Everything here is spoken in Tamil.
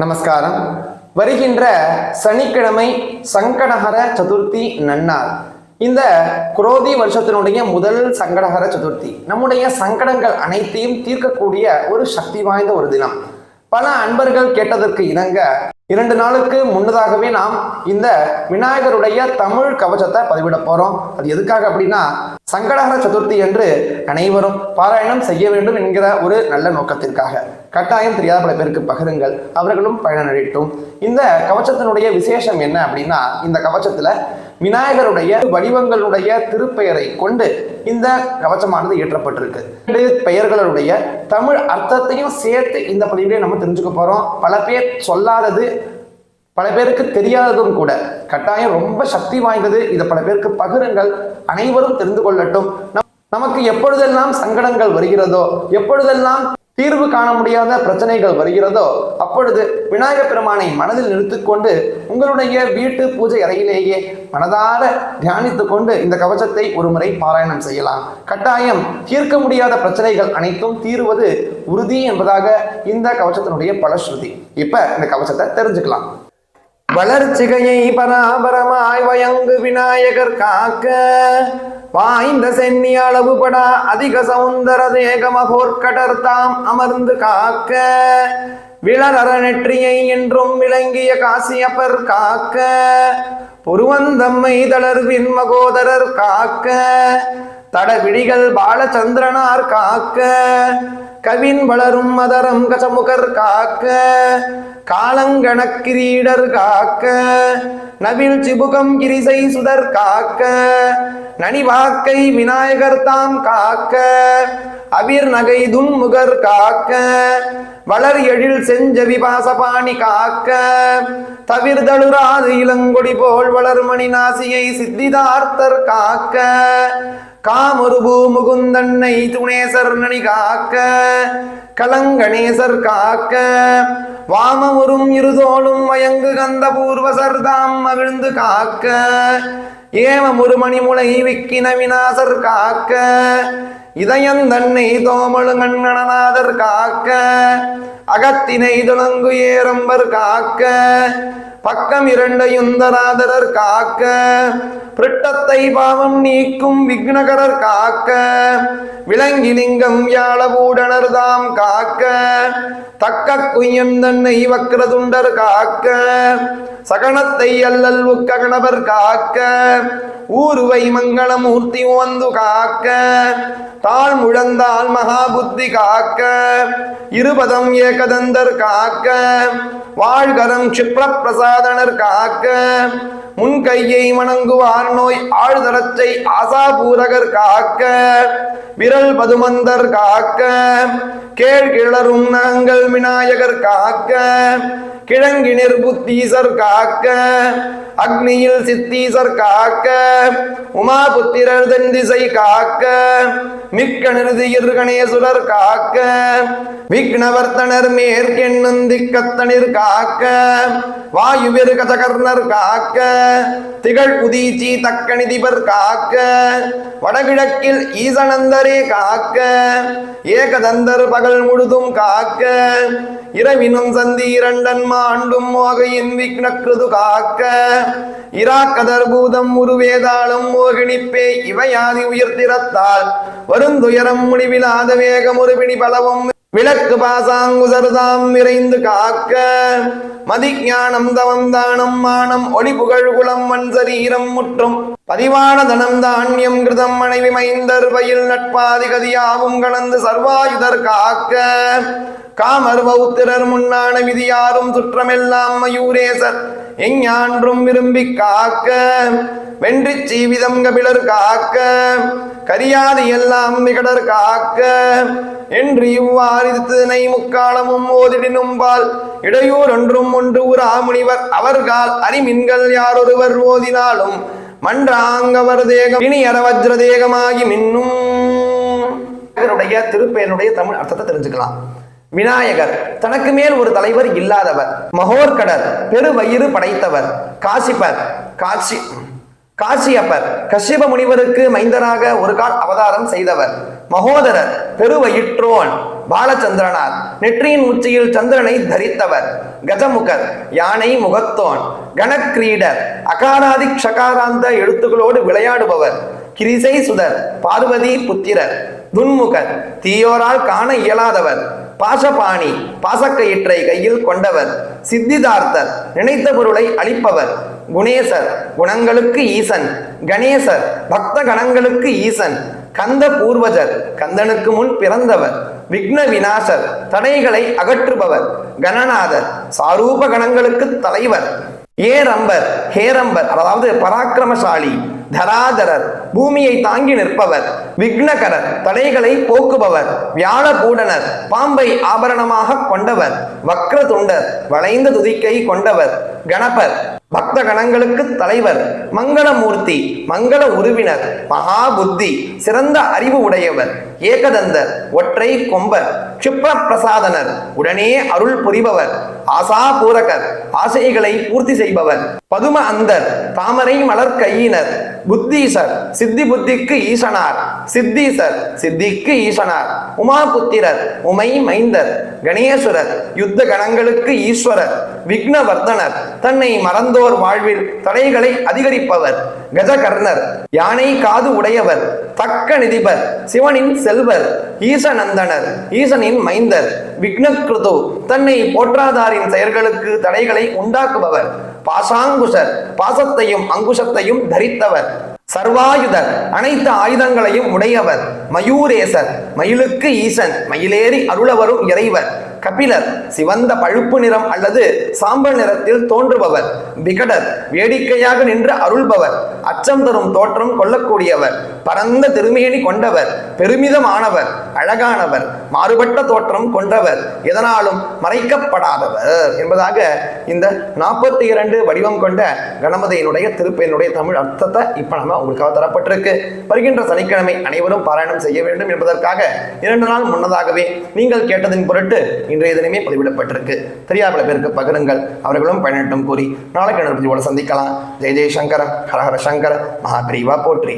நமஸ்காரம். வருகின்ற சனிக்கிழமை சங்கடஹர சதுர்த்தி நன்னாள். இந்த குரோதி வருஷத்தினுடைய முதல் சங்கடஹர சதுர்த்தி. நம்முடைய சங்கடங்கள் அனைத்தையும் தீர்க்கக்கூடிய ஒரு சக்தி வாய்ந்த ஒரு தினம். பல அன்பர்கள் கேட்டதற்கு இணங்க இரண்டு நாளுக்கு முன்னதாகவே நாம் இந்த விநாயகருடைய தமிழ் கவசத்தை பதிவிட போறோம். அது எதுக்காக அப்படின்னா சங்கடகர சதுர்த்தி என்று அனைவரும் பாராயணம் செய்ய வேண்டும் என்கிற ஒரு நல்ல நோக்கத்திற்காக. கட்டாயம் தெரியாத பல பேருக்கு பகிருங்கள் அவர்களும் பயனடையட்டும். இந்த கவச்சத்தினுடைய விசேஷம் என்ன அப்படின்னா இந்த கவச்சத்துல விநாயகருடைய வடிவங்களுடைய திருப்பெயரை கொண்டு இந்த கவச்சமானது இயற்றப்பட்டிருக்கு. ரெண்டு பெயர்களுடைய தமிழ் அர்த்தத்தையும் சேர்த்து இந்த பதிவிலே நம்ம தெரிஞ்சுக்க போறோம். பல பேர் சொல்லாதது பல பேருக்கு தெரியாததும் கூட கட்டாயம் ரொம்ப சக்தி வாய்ந்தது. இதை பல பேருக்கு பகிருங்கள். அனைவரும் தெரிந்து கொள்ளட்டும். நம்- நமக்கு எப்பொழுதெல்லாம் சங்கடங்கள் வருகிறதோ எப்பொழுதெல்லாம் தீர்வு காண முடியாத பிரச்சனைகள் வருகிறதோ அப்பொழுது விநாயகப் பெருமானை மனதில் நிறுத்திக்கொண்டு உங்களுடைய வீட்டு பூஜை அறையிலேயே மனதார தியானித்து கொண்டு இந்த கவசத்தை ஒருமுறை பாராயணம் செய்யலாம். கட்டாயம் தீர்க்க முடியாத பிரச்சனைகள் அனைத்தும் தீர்வது உறுதி என்பதாக இந்த கவசத்தினுடைய பலஸ்ருதி. இப்ப இந்த கவசத்தை தெரிஞ்சுக்கலாம். வளர்ச்சிகையை பராபரமாய் வயங்கு விநாயகர் காக்க வாய்ந்த சென்னி அளவுபடா அதிக சௌந்தர தேகமகோர்கடர்தாம் தாம் அமர்ந்து காக்க. விளரர நெற்றியை என்றும் விளங்கிய காசியப்பர் காக்க. புருவந்தம்மை தளர்வின் மகோதரர் காக்க. தடவிடிகள் பாலச்சந்திரனார் காக்க. கவின் வளரும் மதரம் கசமுகர் காக்க. காலங்கணக்கிரீடர் காக்க நவில் சிபுகம் கிரிசை சுதர் காக்க நனிவாக்கை விநாயகர் தாம் காக்க அபிர் நகை துன்முகர் காக்க வளர் எழில் செஞ்சவி பாசபாணி காக்க. தவிர்தழுராது இளங்கொடி போல் வளர்மணி நாசியை சித்திதார்த்தர் காக்க. காமருபு முகுந்தன்னை துணேசர் நனி காக்க. கலங்கணேசர் காக்க. வாமமுறும் இருதோளும் மயங்கு கந்த பூர்வசர் தாம் மகிழ்ந்து காக்க. ஏமமுரு மணிமுளை விக்கின விநாசர் காக்க. இதயந்தன்னை தோமழு கண்ணனாதர் காக்க அகத்தினை துணங்கு ஏரம்பர் காக்க பக்கம் இரண்டையுந்தராதரர் காக்க பிரிட்டத்தை பாவம் நீக்கும் விக்னகரர் காக்க விலங்கிலிங்கம் யாழபூடனர் தாம் காக்க தக்க குய்யம் தன்னை வக்ரதுண்டர் காக்க சகணத்தை அல்லல் உக்ககணவர் காக்க ஊருவை மங்களமூர்த்தி வந்து காக்க தாழ் முழந்தால் மகாபுத்தி காக்க இருபதம் ஏகதந்தர் காக்க வாழ்கரம் க்ஷிப்ர பிரசாதனர் காக்க. முன் கையை வணங்குவார் நோய் ஆழ்தரத்தை ஆசாபூரகர் காக்க விரல் பதுமந்தர் காக்க கேள் கிளரும் நாங்கள் விநாயகர் காக்க கிழங்கினிர் புத்தீசர் காக்க அக்னியில் சித்தீசர் காக்க உமாபுத்திரர் தன் திசை காக்க மிக்க நிறுதியிர் கணேசுரர் காக்க விக்னவர்த்தனர் மேற்கெண்ணுந்திக்கத்தனிர் காக்க வாயுவிர் கதகர்ணர் காக்க திகழ் உதீச்சி தக்கணிதிபர் காக்க வடகிழக்கில் ஈசனந்தரே காக்க ஏகதந்தர் பகல் முழுதும் காக்க இரவினும் சந்தி இரண்டன் மாண்டும் மோகையின் விக்னக்ருது காக்க இராக்கதர் பூதம் உருவேதாளம் மோகினிப்பே இவையாதி உயர்த்திரத்தால் வருந்துயரம் முடிவிலாத வேகம் ஒரு பிணி பலவும் விளக்கு பாசாங்குசர்தாம் நிறைந்து காக்க. மதிஞானம் தவம் தானம் மானம் ஒளி புகழ் குலம் மண் சரீரம் முற்றும். பதிவான தனம் தானியம் கிருதம் மனைவி மைந்தர் பயில் நட்பாதி கதியாவும் கலந்து சர்வாயுதர் காக்க. காமர் பௌத்திரர் முன்னான விதியாரும் சுற்றமெல்லாம் மயூரேசர். எஞ்ஞான்றும் விரும்பி காக்க வென்றி சீவிதம் கபிலர் காக்க கரியாது எல்லாம் விகடர் காக்க என்று இவ்வாறிதனை முக்காலமும் ஓதிடினும் பால் இடையூர் ஒன்றும் ஒன்று உரா முனிவர் அவர்கால் அறிமின்கள் யாரொருவர் ஓதினாலும் மன்றாங்கவர் தேகம் இனி அரவஜ்ர தேகமாகி மின்னும். இவருடைய திருப்பெயருடைய தமிழ் அர்த்தத்தை தெரிஞ்சுக்கலாம். விநாயகர். தனக்கு மேல் ஒரு தலைவர் இல்லாதவர். மகோர்கடர் பெருவயிறு படைத்தவர். காசிப்பர் காட்சி காசியப்பர். கஷ்யப முனிவருக்கு மைந்தராக ஒரு கால் அவதாரம் செய்தவர். மகோதரர் பெருவயிற்றோன். பாலச்சந்திரனார். நெற்றியின் உச்சியில் சந்திரனை தரித்தவர். கஜமுகர் யானை முகத்தோன். கணக்கிரீடர் அகாராதி க்ஷகாராந்த எழுத்துக்களோடு விளையாடுபவர். கிரிசை சுதர் பார்வதி புத்திரர். துன்முகர் தீயோரால் காண இயலாதவர். பாசபாணி பாசக்கயிற்றை கையில் கொண்டவர் சித்திதார்த்தர் நினைத்த பொருளை அளிப்பவர் குணேசர் குணங்களுக்கு ஈசன் கணேசர் பக்த கணங்களுக்கு ஈசன் கந்த பூர்வஜர் கந்தனுக்கு முன் பிறந்தவர் விக்ன விநாசர் தடைகளை அகற்றுபவர் கணநாதர் சாரூப கணங்களுக்கு தலைவர் ஏரம்பர் ஹேரம்பர் அதாவது பராக்கிரமசாலி தராதரர் பூமியை தாங்கி நிற்பவர் விக்னகரர் தடைகளை போக்குபவர் வியாழபூடனர் பாம்பை ஆபரணமாக கொண்டவர் வக்ர துண்டர் வளைந்த துதிக்கை கொண்டவர் கணபர் பக்த கணங்களுக்கு தலைவர் மங்களமூர்த்தி மங்கள உருவினர் மகா புத்தி சிறந்த அறிவு உடையவர் ஏகதந்தர் ஒற்றை கொம்பர் க்ஷிப்ர பிரசாதனர் உடனே அருள் புரிபவர் ஆசா பூரகர் ஆசைகளை பூர்த்தி செய்பவர் பதும அந்தர் தாமரை மலர் கையினர் புத்தீசர் சித்தி புத்திக்கு ஈசனார் சித்தீசர் சித்திக்கு ஈசனார் உமாபுத்திரர் உமை மைந்தர் கணேஸ்வரர் யுத்த கணங்களுக்கு ஈஸ்வரர் விக்னவர்தனர் தன்னை மறந்தோர் வாழ்வில் தடைகளை அதிகரிப்பவர் கஜகர்ணர் யானை காது உடையவர் தக்க நிதிபர் சிவனின் செல்வர் ஈசநந்தனர் ஈசனின் மைந்தர் விக்னக்ருது தன்னை போற்றாதாரின் செயல்களுக்கு தடைகளை உண்டாக்குபவர் பாசாங்குஷர் பாசத்தையும் அங்குஷத்தையும் தரித்தவர் சர்வாயுதர் அனைத்து ஆயுதங்களையும் உடையவர் மயூரேசர் மயிலுக்கு ஈசன் மயிலேறி அருளவரும் இறைவர் கபிலர் சிவந்த பழுப்பு நிறம் அல்லது சாம்பல் நிறத்தில் தோன்றுபவர். விகடர் வேடிக்கையாக நின்று அருள்பவர். அச்சம் தரும் தோற்றம் கொள்ளக்கூடியவர். பரந்த திருமேனி கொண்டவர் பெருமிதமானவர் அழகானவர் மாறுபட்ட தோற்றம் கொண்டவர் எதனாலும் மறைக்கப்படாதவர் என்பதாக இந்த நாற்பத்தி இரண்டு வடிவம் கொண்ட கணபதியினுடைய திருப்பெயனுடைய தமிழ் அர்த்தத்தை இப்ப நம்ம உங்களுக்காக தரப்பட்டிருக்கு. வருகின்ற சனிக்கிழமை அனைவரும் பாராயணம் செய்ய வேண்டும் என்பதற்காக இரண்டு நாள் முன்னதாகவே நீங்கள் கேட்டதின் பொருட்டு இன்றைய தினமே பதிவிடப்பட்டிருக்கு. தெரியாத பல பேருக்கு பகிருங்கள். அவர்களும் பயனட்டும் கூறி நாளைக்கு கணபதியோட சந்திக்கலாம். ஜெய சங்கர ஹரஹர சங்கர மகாபிரிவா போற்றி.